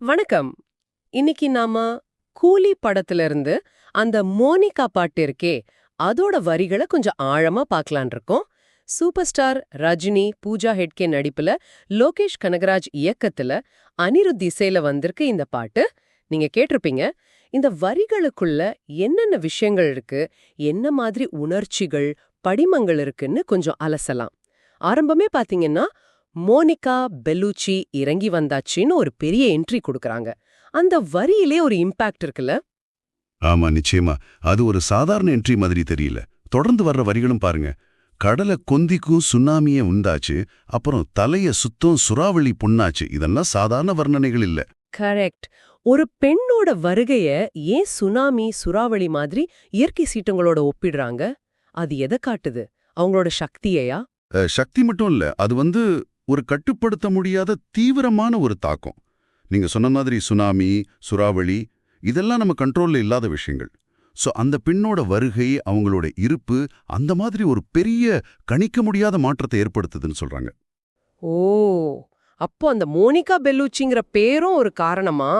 வணக்கம். இன்னைக்கு நாம கூலி படத்துல இருந்து அந்த மோனிகா பாட்டு இருக்கே அதோட வரிகளை கொஞ்சம் ஆழமா பார்க்கலான் இருக்கோம். சூப்பர் ஸ்டார் ரஜினி பூஜா ஹெட்கே நடிப்புல லோகேஷ் கனகராஜ் இயக்கத்துல அனிருத் இசையில வந்திருக்கு இந்த பாட்டு நீங்க கேட்டிருப்பீங்க. இந்த வரிகளுக்குள்ள என்னென்ன விஷயங்கள் இருக்கு என்ன மாதிரி உணர்ச்சிகள் படிமங்கள் இருக்குன்னு கொஞ்சம் அலசலாம். ஆரம்பமே பாத்தீங்கன்னா மோனிகா பெல்லூச்சி இறங்கி வந்தாச்சின்னு ஒரு பெரிய என்ட்ரி கொடுக்கறாங்க. அந்த வரியிலே ஒரு இம்பாக்ட் இருக்குல்ல? ஆமா நிச்சயமா. அது ஒரு சாதாரண என்ட்ரி மாதிரி தெரியல. தொடர்ந்து வர்ற வரிகளும் பாருங்க. கடலை கொந்திக்கும் சுனாமியே உண்டாச்சு அப்புறம் தலைய சுத்தம் சுறாவளி புண்ணாச்சு. இதெல்லாம் சாதாரண வர்ணனைகள் இல்ல. கரெக்ட் ஒரு பெண்ணோட வருகைய ஏன் சுனாமி சுறாவளி மாதிரி இயற்கை சீற்றங்களோட ஒப்பிடுறாங்க? அது எதை காட்டுது? அவங்களோட சக்தியையா? சக்தி மட்டும் இல்ல. அது வந்து ஒரு கட்டுப்படுத்த முடியாத தீவிரமான ஒரு தாக்கம். நீங்க சொன்ன மாதிரி சுனாமி சுறாவளி இதெல்லாம் நம்ம கண்ட்ரோல்ல இல்லாத விஷயங்கள். சோ அந்த பெண்ணோட வருகை அவங்களோட இருப்பு அந்த மாதிரி ஒரு பெரிய கணிக்க முடியாத மாற்றத்தை ஏற்படுத்துதுன்னு சொல்றாங்க. ஓ! அப்போ அந்த மோனிகா பெல்லூச்சிங்கிற பேரும் ஒரு காரணமா?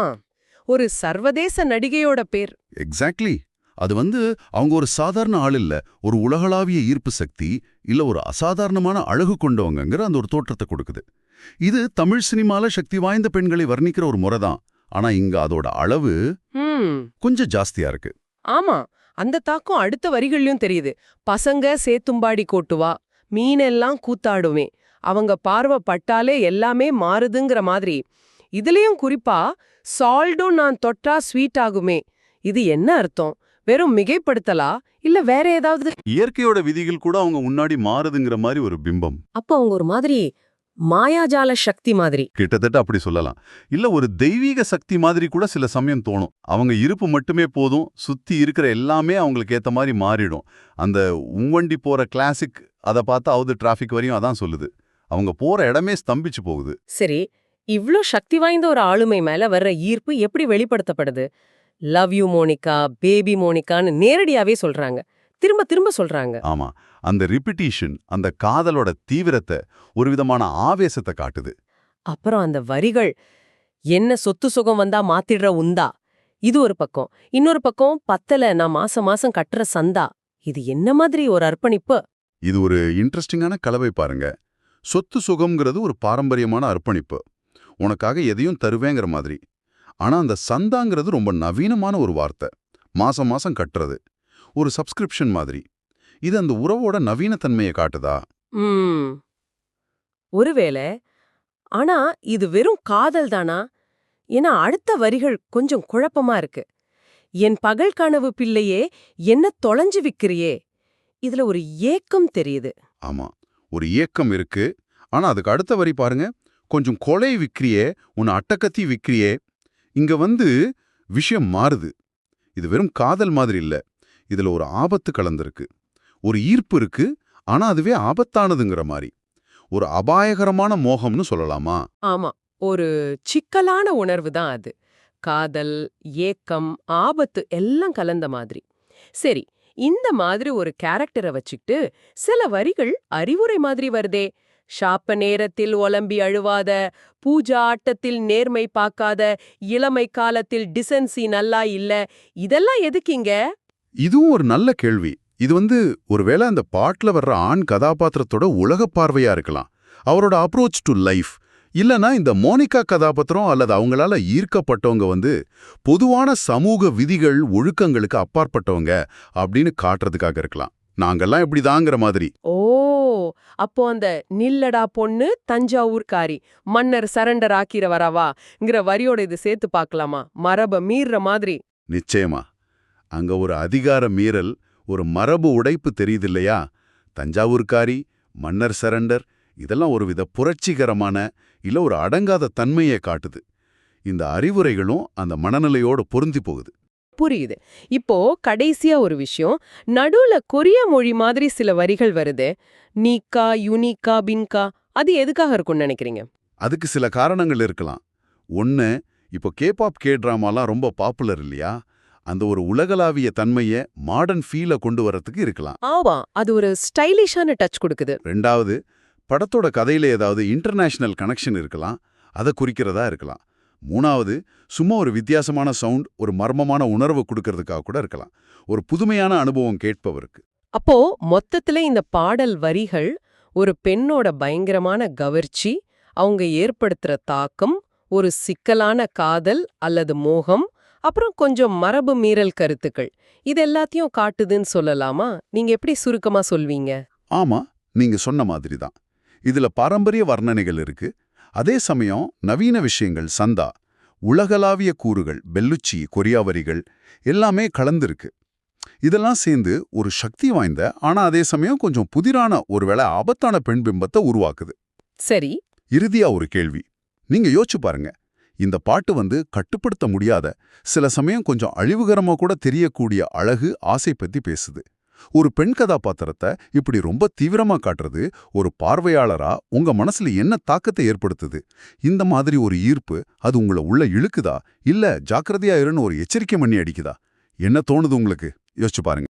ஒரு சர்வதேச நடிகையோட பேர். எக்ஸாக்ட்லி அது வந்து அவங்க ஒரு சாதாரண ஆள் இல்ல ஒரு உலகளாவிய ஈர்ப்பு சக்தி இல்ல ஒரு அசாதாரணமான அழகு கொண்டவங்கங்கிற அந்த ஒரு தோற்றத்தை கொடுக்குது. இது தமிழ் சினிமால சக்தி வாய்ந்த பெண்களை வர்ணிக்கிற ஒரு முறை தான் ஆனா இங்க அதோட அளவு கொஞ்சம் ஜாஸ்தியா இருக்கு. ஆமா அந்த தாக்கம் அடுத்த வரிகள்லயும் தெரியுது. பசங்க சேத்தும்பாடி கோட்டுவா மீனெல்லாம் கூத்தாடுமே அவங்க பார்வை பட்டாலே எல்லாமே மாறுதுங்கிற மாதிரி. இதுலயும் குறிப்பா சால்டும் நான் தொட்டா ஸ்வீட் ஆகுமே. இது என்ன அர்த்தம்? வெறும் மிகைப்படுத்தலா? இல்ல வேற ஏதாவது? இயற்கையோட விதிகள் கூட அவங்க முன்னாடி மாறுதுங்கிற மாதிரி ஒரு பிம்பம். அப்ப அவங்க ஒரு மாதிரி மாயாஜால சக்தி மாதிரி. கிட்டத்தட்ட அப்படி சொல்லலாம். இல்ல ஒரு தெய்வீக சக்தி மாதிரி கூட சில சமயம் தோணும். அவங்க இருப்பு மட்டுமே போதும் சுத்தி இருக்கிற எல்லாமே அவங்களுக்கு ஏத்த மாதிரி மாறிடும். அந்த உவண்டி போற கிளாசிக் அதை பார்த்தா அவது டிராஃபிக் வரையும் அதான் சொல்லுது. அவங்க போற இடமே ஸ்தம்பிச்சு போகுது. சரி இவ்ளோ சக்தி வாய்ந்த ஒரு ஆளுமை மேல வர்ற ஈர்ப்பு எப்படி வெளிப்படுத்தப்படுது? லவ் யூ மோனிகா பேபி மோனிகான்னு நேரடியாவே சொல்றாங்க. திரும்ப திரும்ப சொல்றாங்க. ஆமா. அந்த ரிப்பிட்டீஷன் அந்த காதலோட தீவிரத்தை ஒரு விதமான ஆவேசத்தை காட்டுது. அப்புறம் அந்த வரிகள் என்ன சொத்து சுகம் வந்தா மாத்திடுற உந்தா? இது ஒரு பக்கம். இன்னொரு பக்கம் பத்தல நான் மாசம் மாசம் கட்டுற சந்தா. இது என்ன மாதிரி ஒரு அர்ப்பணிப்பு? இது ஒரு இன்ட்ரெஸ்டிங்கான கலவை பாருங்க. சொத்து சுகம்ங்கிறது ஒரு பாரம்பரியமான அர்ப்பணிப்பு. உனக்காக எதையும் தருவேங்கிற மாதிரி. ஆனா அந்த சந்தாங்கிறது ரொம்ப நவீனமான ஒரு வார்த்தை. மாசம் மாசம் கட்டுறது. ஒரு சப்ஸ்கிரிப்ஷன் மாதிரி. இது அந்த உறவோட நவீனத்தன்மையை காட்டுதா? ஒருவேளை. ஆனா இது வெறும் காதல் தானா? ஏன்னா அடுத்த வரிகள் கொஞ்சம் குழப்பமா இருக்கு. என் பகல் கனவு பிள்ளையே என்ன தொலைஞ்சு விக்கிறியே. இதுல ஒரு ஏக்கம் தெரியுது. ஆமா. ஒரு ஏக்கம் இருக்கு. ஆனா அதுக்கு அடுத்த வரி பாருங்க. கொஞ்சம் கொலை விக்கிரியே உன்னை அட்டக்கத்தி விக்கிரியே இங்க வந்து விஷயம் மாறுது. இது வெறும் காதல் மாதிரி இல்ல. இதுல ஒரு ஆபத்து கலந்துருக்கு. ஒரு ஈர்ப்பு இருக்கு ஆனா அதுவே ஆபத்தானதுங்கிற மாதிரி ஒரு அபாயகரமான மோகம்னு சொல்லலாமா? ஆமா. ஒரு சிக்கலான உணர்வு தான் அது. காதல் ஏக்கம் ஆபத்து எல்லாம் கலந்த மாதிரி. சரி இந்த மாதிரி ஒரு கேரக்டரை வச்சுக்கிட்டு சில வரிகள் அறிவுரை மாதிரி வருதே. ஷாப்ப நேரத்தில் ஒலம்பி அழுவாத பூஜா ஆட்டத்தில் நேர்மை பார்க்காத இளமை காலத்தில் டிசன்சி நல்லா இல்ல இதெல்லாம் எதுக்கிங்க இதுவும் ஒரு நல்ல கேள்வி. இது வந்து ஒருவேளை அந்த பாட்டுல வர்ற ஆண் கதாபாத்திரத்தோட உலக பார்வையா இருக்கலாம். அவரோட அப்ரோச் டு லைஃப் இல்லனா இந்த மோனிகா கதாபாத்திரம் அல்லது அவங்களால ஈர்க்கப்பட்டவங்க வந்து பொதுவான சமூக விதிகள் ஒழுக்கங்களுக்கு அப்பாற்பட்டவங்க அப்படின்னு காட்டுறதுக்காக இருக்கலாம். நாங்கெல்லாம் இப்படிதாங்கிற மாதிரி. ஓ அப்போ அந்த நில்லடா பொண்ணு தஞ்சாவூர்காரி மன்னர் சரண்டர் ஆக்கிற வரவாங்கிற வரியோட இது சேர்த்து பார்க்கலாமா மரப மீறுற மாதிரி. நிச்சயமா. அங்க ஒரு அதிகார மீறல் ஒரு மரபு உடைப்பு தெரியுது இல்லையா தஞ்சாவூர்காரி மன்னர் சரண்டர் இதெல்லாம் ஒரு வித புரட்சிகரமான இல்ல ஒரு அடங்காத தன்மையை காட்டுது. இந்த அறிவுரைகளும் அந்த மனநிலையோட பொருந்தி போகுது. புரியுது. இப்போ கடைசியா ஒரு விஷயம். நடுவுல கொரிய மொழி மாதிரி சில வரிகள் வருது. நீக்கா யுனிகா பின்கா அது எதுக்காக இருக்கும்னு நினைக்கிறீங்க? அதுக்கு சில காரணங்கள் இருக்கலாம். ஒன்னு இப்போ கேபாப் கே ட்ராமாலாம் ரொம்ப பாப்புலர் இல்லையா? அந்த ஒரு உலகளாவிய தன்மையை மாடர்ன் ஃபீல கொண்டு வரத்துக்கு இருக்கலாம். ஆவா அது ஒரு ஸ்டைலிஷான டச் கொடுக்குது. ரெண்டாவது படத்தோட கதையில ஏதாவது இன்டர்நேஷனல் கனெக்ஷன் இருக்கலாம். அதை குறிக்கிறதா இருக்கலாம். மூணாவது சும்மா ஒரு வித்தியாசமான சவுண்ட் ஒரு மர்மமான உணர்வு கொடுக்கறதுக்காக கூட இருக்கலாம். ஒரு புதுமையான அனுபவம் கேட்பவருக்கு. அப்போ மொத்தத்துல இந்த பாடல் வரிகள் ஒரு பெண்ணோட பயங்கரமான கவர்ச்சி அவங்க ஏற்படுத்துற தாக்கம் ஒரு சிக்கலான காதல் அல்லது மோகம் அப்புறம் கொஞ்சம் மரபு மீறல் கருத்துக்கள். இது எல்லாத்தையும் காட்டுதுன்னு சொல்லலாமா? நீங்க எப்படி சுருக்கமா சொல்வீங்க? ஆமா நீங்க சொன்ன மாதிரி தான் இதுல பாரம்பரிய வர்ணனைகள் இருக்கு. அதே சமயம் நவீன விஷயங்கள் சந்தா உலகளாவிய கூறுகள் பெல்லுச்சி கொரியா வரிகள் எல்லாமே கலந்திருக்கு. இதெல்லாம் சேர்ந்து ஒரு சக்தி வாய்ந்த ஆனா அதே சமயம் கொஞ்சம் புதிரான ஒருவேளை ஆபத்தான பெண் பிம்பத்தை உருவாக்குது. சரி. இறுதியா ஒரு கேள்வி. நீங்க யோசிச்சு பாருங்க. இந்த பாட்டு வந்து கட்டுப்படுத்த முடியாத சில சமயம் கொஞ்சம் அழிவுகரமா கூட தெரியக்கூடிய அழகு ஆசை பத்தி பேசுது. ஒரு பெண் கதாபாத்திரத்தை இப்படி ரொம்ப தீவிரமா காட்டுறது ஒரு பார்வையாளரா உங்க மனசுல என்ன தாக்கத்தை ஏற்படுத்துது? இந்த மாதிரி ஒரு ஈர்ப்பு அது உங்களை உள்ள இழுக்குதா? இல்ல ஜாக்கிரதையா இருன்னு ஒரு எச்சரிக்கை பண்ணி அடிக்குதா? என்ன தோணுது உங்களுக்கு? யோசிச்சு பாருங்க.